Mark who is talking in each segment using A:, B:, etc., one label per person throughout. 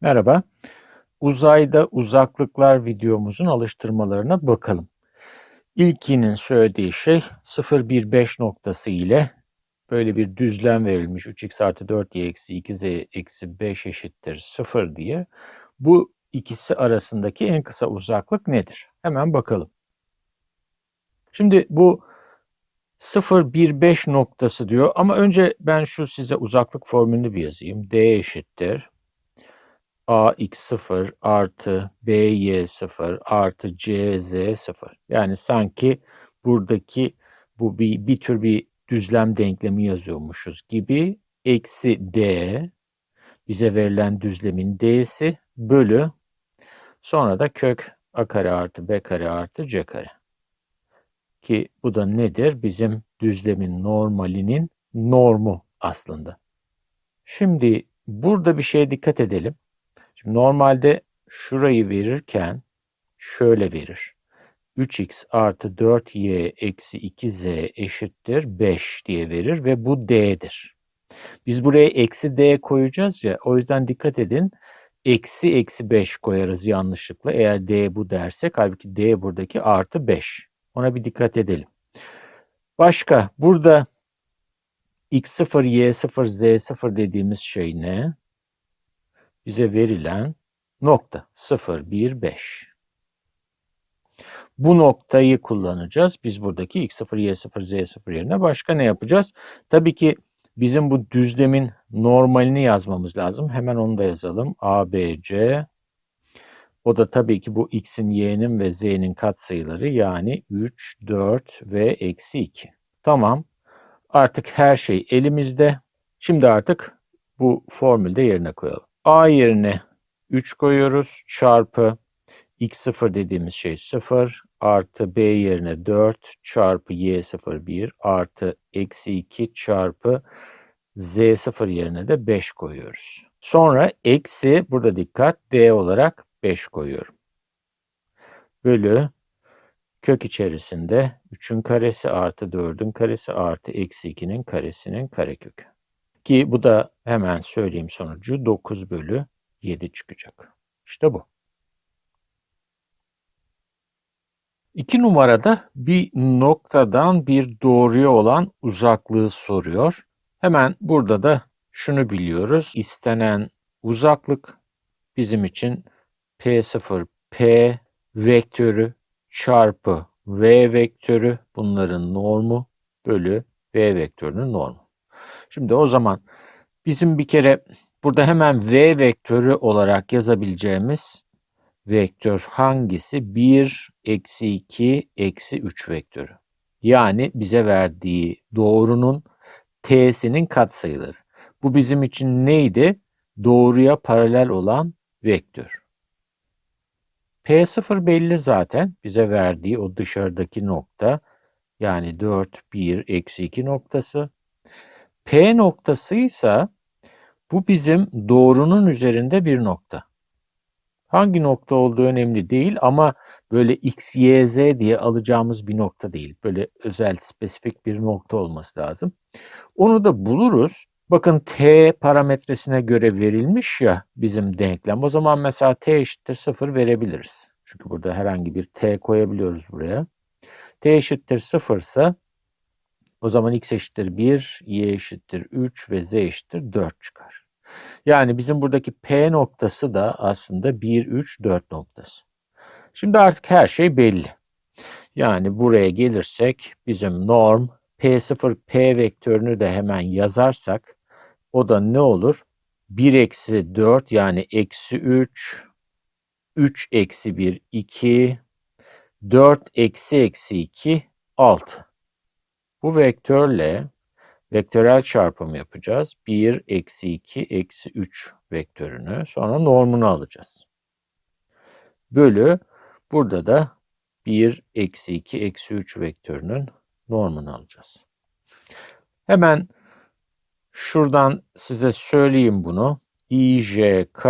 A: Merhaba. Uzayda uzaklıklar videomuzun alıştırmalarına bakalım. İlkinin söylediği şey 0,1,5 noktası ile böyle bir düzlem verilmiş 3x artı 4y eksi 2z eksi 5 eşittir 0 diye. Bu ikisi arasındaki en kısa uzaklık nedir? Hemen bakalım. Şimdi bu 0,1,5 noktası diyor ama önce ben şu size uzaklık formülünü bir yazayım. d eşittir ax0 artı by0 artı cz0. Yani sanki buradaki bu bir, bir tür bir düzlem denklemi yazıyormuşuz gibi eksi d bize verilen düzlemin d'si bölü sonra da kök a kare artı b kare artı c kare. Ki bu da nedir? Bizim düzlemin normalinin normu aslında. Şimdi burada bir şeye dikkat edelim. Şimdi normalde şurayı verirken şöyle verir. 3x artı 4y eksi 2z eşittir 5 diye verir ve bu d'dir. Biz buraya eksi d koyacağız ya o yüzden dikkat edin. Eksi eksi 5 koyarız yanlışlıkla eğer d bu dersek. Halbuki d buradaki artı 5. Ona bir dikkat edelim. Başka burada x0, y0, z0 dediğimiz şey ne? Bize verilen nokta 0, 1, 5. Bu noktayı kullanacağız. Biz buradaki x0, y0, z0 yerine başka ne yapacağız? Tabii ki bizim bu düzlemin normalini yazmamız lazım. Hemen onu da yazalım. A, B, C. O da tabii ki bu x'in, y'nin ve z'nin katsayıları yani 3, 4 ve eksi 2. Tamam. Artık her şey elimizde. Şimdi artık bu formülde yerine koyalım. A yerine 3 koyuyoruz çarpı x0 dediğimiz şey 0 artı b yerine 4 çarpı y0 1 artı eksi 2 çarpı z0 yerine de 5 koyuyoruz. Sonra eksi burada dikkat d olarak 5 koyuyorum. Bölü kök içerisinde 3'ün karesi artı 4'ün karesi artı eksi 2'nin karesinin karekökü. Ki bu da hemen söyleyeyim sonucu 9 bölü 7 çıkacak. İşte bu. İki numarada bir noktadan bir doğruya olan uzaklığı soruyor. Hemen burada da şunu biliyoruz. İstenen uzaklık bizim için P0 P vektörü çarpı V vektörü bunların normu bölü V vektörünün normu. Şimdi o zaman bizim bir kere burada hemen V vektörü olarak yazabileceğimiz vektör hangisi? 1, eksi 2, eksi 3 vektörü. Yani bize verdiği doğrunun t'sinin katsayıları. Bu bizim için neydi? Doğruya paralel olan vektör. P0 belli zaten. Bize verdiği o dışarıdaki nokta. Yani 4, 1, eksi 2 noktası. P noktası ise bu bizim doğrunun üzerinde bir nokta. Hangi nokta olduğu önemli değil ama böyle x, y, z diye alacağımız bir nokta değil. Böyle özel, spesifik bir nokta olması lazım. Onu da buluruz. Bakın t parametresine göre verilmiş ya bizim denklem. O zaman mesela t eşittir 0 verebiliriz. Çünkü burada herhangi bir t koyabiliyoruz buraya. t eşittir 0 ise o zaman x eşittir 1, y eşittir 3 ve z eşittir 4 çıkar. Yani bizim buradaki P noktası da aslında 1, 3, 4 noktası. Şimdi artık her şey belli. Yani buraya gelirsek bizim norm P0 P vektörünü de hemen yazarsak o da ne olur? 1 eksi 4 yani eksi 3, 3 eksi 1 2, 4 eksi eksi 2 6. Bu vektörle vektörel çarpım yapacağız. 1 eksi 2 eksi 3 vektörünü sonra normunu alacağız. Bölü burada da 1 eksi 2 eksi 3 vektörünün normunu alacağız. Hemen şuradan size söyleyeyim bunu. IJK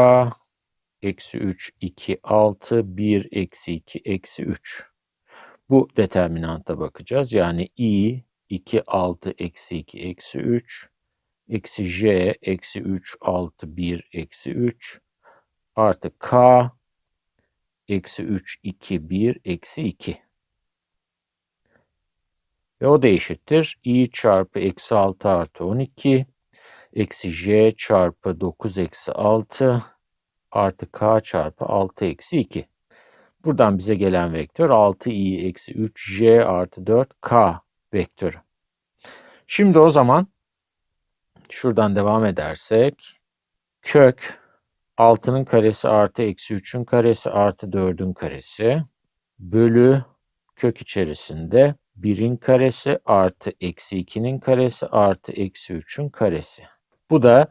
A: eksi 3 2 6 1 eksi 2 eksi 3. Bu determinanta bakacağız. Yani i 2, 6, eksi 2, eksi 3. Eksi j, eksi 3, 6, 1, eksi 3. artı k eksi 3, 2, 1, eksi 2. Ve o da eşittir. i çarpı eksi 6 artı 12 eksi j çarpı 9 eksi 6 artı k çarpı 6 eksi 2. Buradan bize gelen vektör 6i eksi 3j artı 4k vektörü. Şimdi o zaman şuradan devam edersek kök 6'nın karesi artı eksi 3'ün karesi artı 4'ün karesi bölü kök içerisinde 1'in karesi artı eksi 2'nin karesi artı eksi 3'ün karesi. Bu da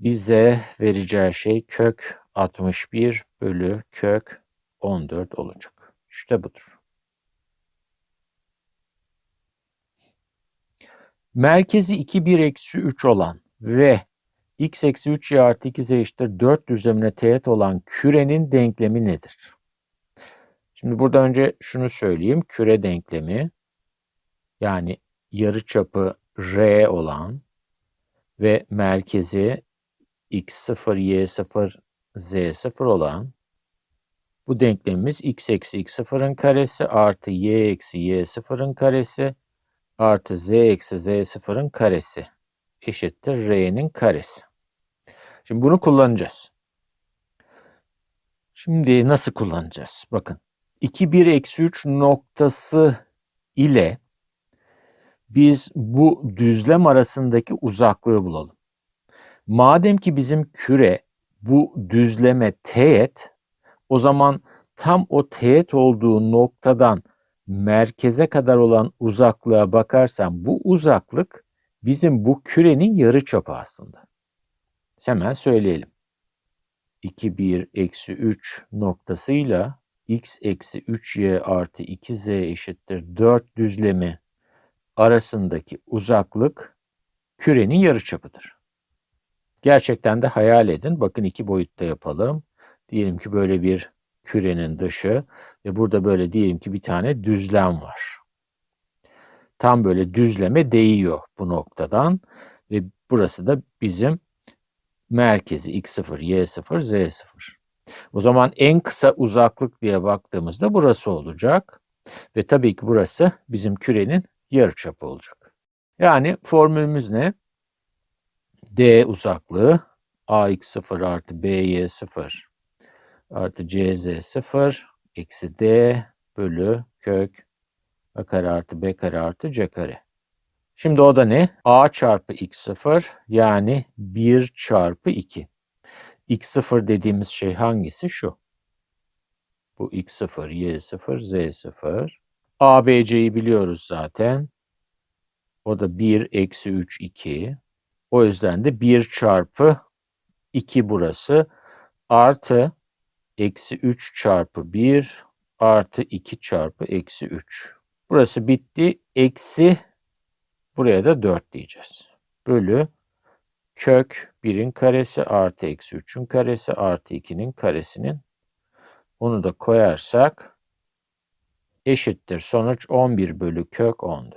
A: bize vereceği şey kök 61 bölü kök 14 olacak. İşte budur. Merkezi 2, 1, eksi 3 olan ve x eksi 3 y artı 2 z eşittir 4 düzlemine teğet olan kürenin denklemi nedir? Şimdi burada önce şunu söyleyeyim. Küre denklemi yani yarıçapı r olan ve merkezi x0, y0, z0 olan bu denklemimiz x eksi x0'ın karesi artı y eksi y0'ın karesi artı z eksi z0'ın karesi eşittir r'nin karesi. Şimdi bunu kullanacağız. Şimdi nasıl kullanacağız? Bakın 2 1 eksi 3 noktası ile biz bu düzlem arasındaki uzaklığı bulalım. Madem ki bizim küre bu düzleme teğet, o zaman tam o teğet olduğu noktadan merkeze kadar olan uzaklığa bakarsam bu uzaklık bizim bu kürenin yarı çapı aslında. Hemen söyleyelim. 2, 1, eksi 3 noktasıyla x eksi 3y artı 2z eşittir 4 düzlemi arasındaki uzaklık kürenin yarıçapıdır. Gerçekten de hayal edin. Bakın iki boyutta yapalım. Diyelim ki böyle bir kürenin dışı ve burada böyle diyelim ki bir tane düzlem var. Tam böyle düzleme değiyor bu noktadan ve burası da bizim merkezi x0, y0, z0. O zaman en kısa uzaklık diye baktığımızda burası olacak. Ve tabii ki burası bizim kürenin yarıçapı olacak. Yani formülümüz ne? D uzaklığı ax0 artı by0 artı cz0 eksi d bölü kök a kare artı b kare artı c kare. Şimdi o da ne? a çarpı x0 yani 1 çarpı 2. x0 dediğimiz şey hangisi? Şu. Bu x0, y0, z0. A, B, C'yi biliyoruz zaten. O da 1 eksi 3, 2. O yüzden de 1 çarpı 2 burası. Artı eksi 3 çarpı 1 artı 2 çarpı eksi 3. Burası bitti. Eksi buraya da 4 diyeceğiz. Bölü kök 1'in karesi artı eksi 3'ün karesi artı 2'nin karesinin onu da koyarsak eşittir. Sonuç 11 bölü kök 14.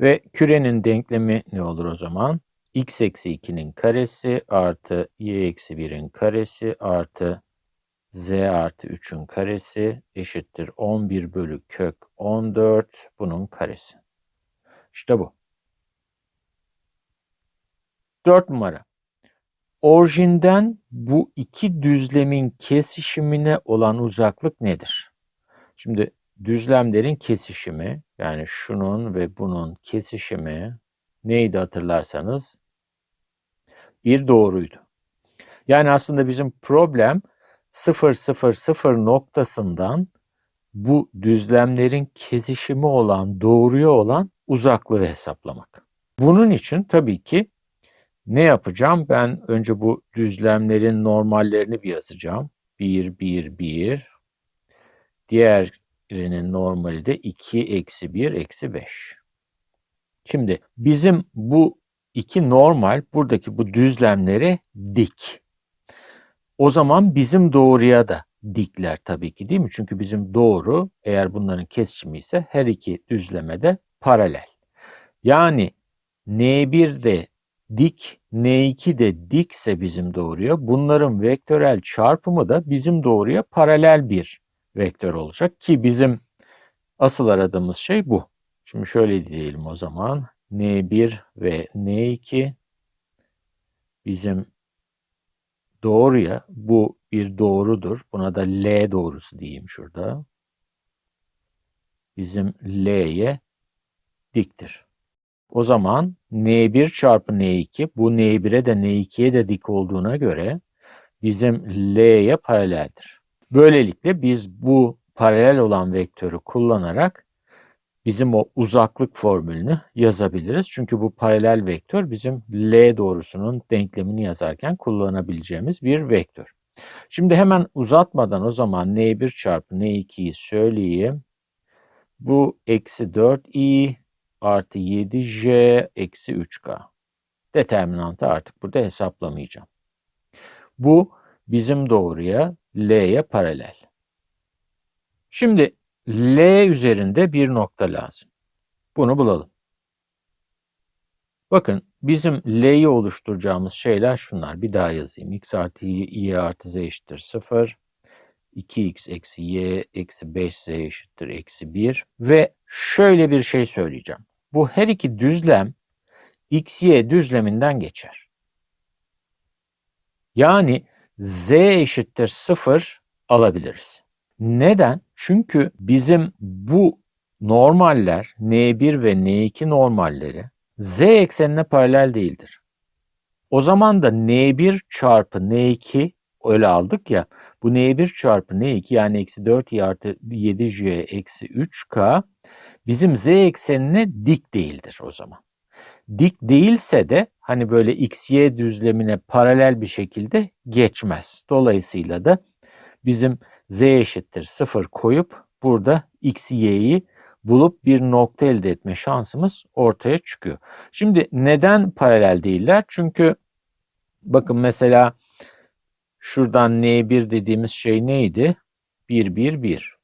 A: Ve kürenin denklemi ne olur o zaman? x eksi 2'nin karesi artı y eksi 1'in karesi artı z artı 3'ün karesi eşittir 11 bölü kök 14 bunun karesi. İşte bu. 4 numara. Orijinden bu iki düzlemin kesişimine olan uzaklık nedir? Şimdi düzlemlerin kesişimi yani şunun ve bunun kesişimi neydi hatırlarsanız bir doğruydu. Yani aslında bizim problem 0 0 0 noktasından bu düzlemlerin kesişimi olan doğruya olan uzaklığı hesaplamak. Bunun için tabii ki ne yapacağım? Ben önce bu düzlemlerin normallerini bir yazacağım. 1, 1, 1. Diğerinin normali de 2, eksi 1, eksi 5. Şimdi bizim bu iki normal buradaki bu düzlemlere dik. O zaman bizim doğruya da dikler tabii ki değil mi? Çünkü bizim doğru eğer bunların kesişimi ise her iki düzleme de paralel. Yani N1 de dik n2 de dikse bizim doğruya bunların vektörel çarpımı da bizim doğruya paralel bir vektör olacak ki bizim asıl aradığımız şey bu. Şimdi şöyle diyelim o zaman n1 ve n2 bizim doğruya bu bir doğrudur. Buna da L doğrusu diyeyim şurada. Bizim L'ye diktir. O zaman N1 çarpı N2 bu N1'e de N2'ye de dik olduğuna göre bizim L'ye paraleldir. Böylelikle biz bu paralel olan vektörü kullanarak bizim o uzaklık formülünü yazabiliriz. Çünkü bu paralel vektör bizim L doğrusunun denklemini yazarken kullanabileceğimiz bir vektör. Şimdi hemen uzatmadan o zaman N1 çarpı N2'yi söyleyeyim. Bu eksi 4i artı 7j eksi 3k. Determinantı artık burada hesaplamayacağım. Bu bizim doğruya L'ye paralel. Şimdi L üzerinde bir nokta lazım. Bunu bulalım. Bakın bizim L'yi oluşturacağımız şeyler şunlar. Bir daha yazayım. x artı y, y artı z eşittir 0. 2x eksi y eksi 5z eşittir eksi 1. Ve şöyle bir şey söyleyeceğim. Bu her iki düzlem x, y düzleminden geçer. Yani z eşittir 0 alabiliriz. Neden? Çünkü bizim bu normaller n1 ve n2 normalleri z eksenine paralel değildir. O zaman da n1 çarpı n2 öyle aldık ya bu n1 çarpı n2 yani eksi 4y artı 7j eksi 3k bizim z eksenine dik değildir o zaman. Dik değilse de hani böyle x, y düzlemine paralel bir şekilde geçmez. Dolayısıyla da bizim z eşittir 0 koyup burada x, y'yi bulup bir nokta elde etme şansımız ortaya çıkıyor. Şimdi neden paralel değiller? Çünkü bakın mesela şuradan n1 dediğimiz şey neydi? 1, 1, 1.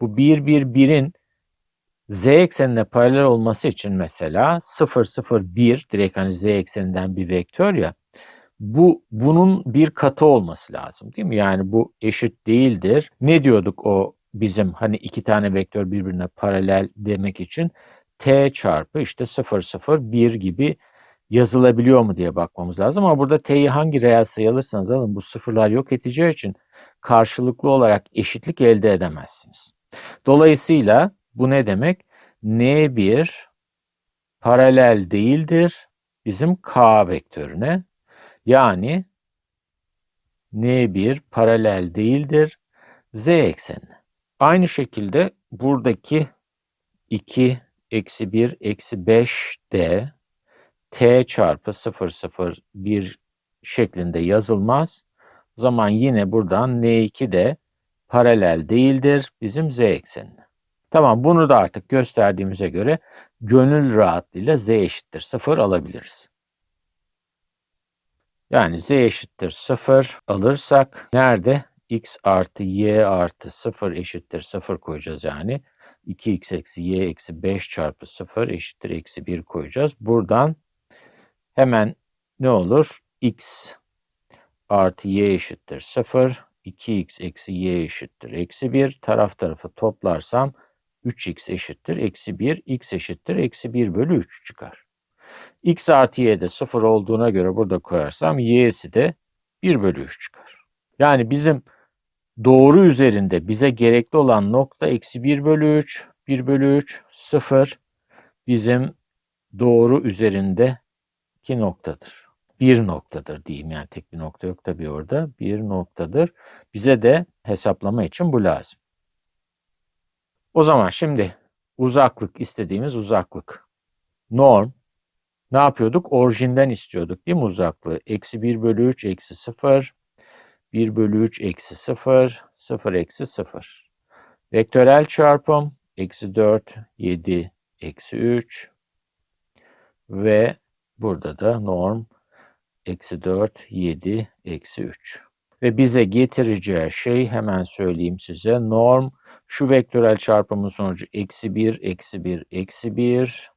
A: Bu 1, 1, 1'in z eksenine paralel olması için mesela 0, 0, 1 direkt hani z ekseninden bir vektör ya bu bunun bir katı olması lazım değil mi? Yani bu eşit değildir. Ne diyorduk o bizim hani iki tane vektör birbirine paralel demek için t çarpı işte 0 0 1 gibi yazılabiliyor mu diye bakmamız lazım. Ama burada t'yi hangi reel sayı alırsanız alın bu sıfırlar yok edeceği için karşılıklı olarak eşitlik elde edemezsiniz. Dolayısıyla bu ne demek? N1 paralel değildir bizim k vektörüne. Yani N1 paralel değildir z eksenine. Aynı şekilde buradaki 2 eksi 1 eksi 5 de t çarpı 0 0 1 şeklinde yazılmaz. O zaman yine buradan n2 de paralel değildir bizim z eksenine. Tamam bunu da artık gösterdiğimize göre gönül rahatlığıyla z eşittir 0 alabiliriz. Yani z eşittir 0 alırsak nerede? x artı y artı 0 eşittir 0 koyacağız yani. 2x eksi y eksi 5 çarpı 0 eşittir eksi 1 koyacağız. Buradan hemen ne olur? x artı y eşittir 0. 2x eksi y eşittir eksi 1. Taraf tarafı toplarsam 3x eşittir eksi 1. x eşittir eksi 1 bölü 3 çıkar. X artı y de 0 olduğuna göre burada koyarsam y'si de 1 bölü 3 çıkar. Yani bizim doğru üzerinde bize gerekli olan nokta eksi 1 bölü 3, 1 bölü 3, 0 bizim doğru üzerindeki noktadır. Bir noktadır diyeyim yani tek bir nokta yok tabii orada. Bir noktadır. Bize de hesaplama için bu lazım. O zaman şimdi uzaklık istediğimiz uzaklık. Norm ne yapıyorduk? Orijinden istiyorduk değil mi uzaklığı? Eksi 1 bölü 3 eksi 0 1 bölü 3 eksi 0, 0 eksi 0. Vektörel çarpım eksi 4, 7, eksi 3 ve burada da norm eksi 4, 7, eksi 3. Ve bize getireceği şey hemen söyleyeyim size. Norm şu vektörel çarpımın sonucu eksi 1, eksi 1, eksi 1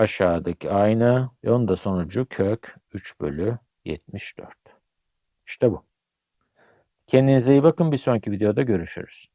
A: aşağıdaki aynı ve onun da sonucu kök 3 bölü 74. İşte bu. Kendinize iyi bakın. Bir sonraki videoda görüşürüz.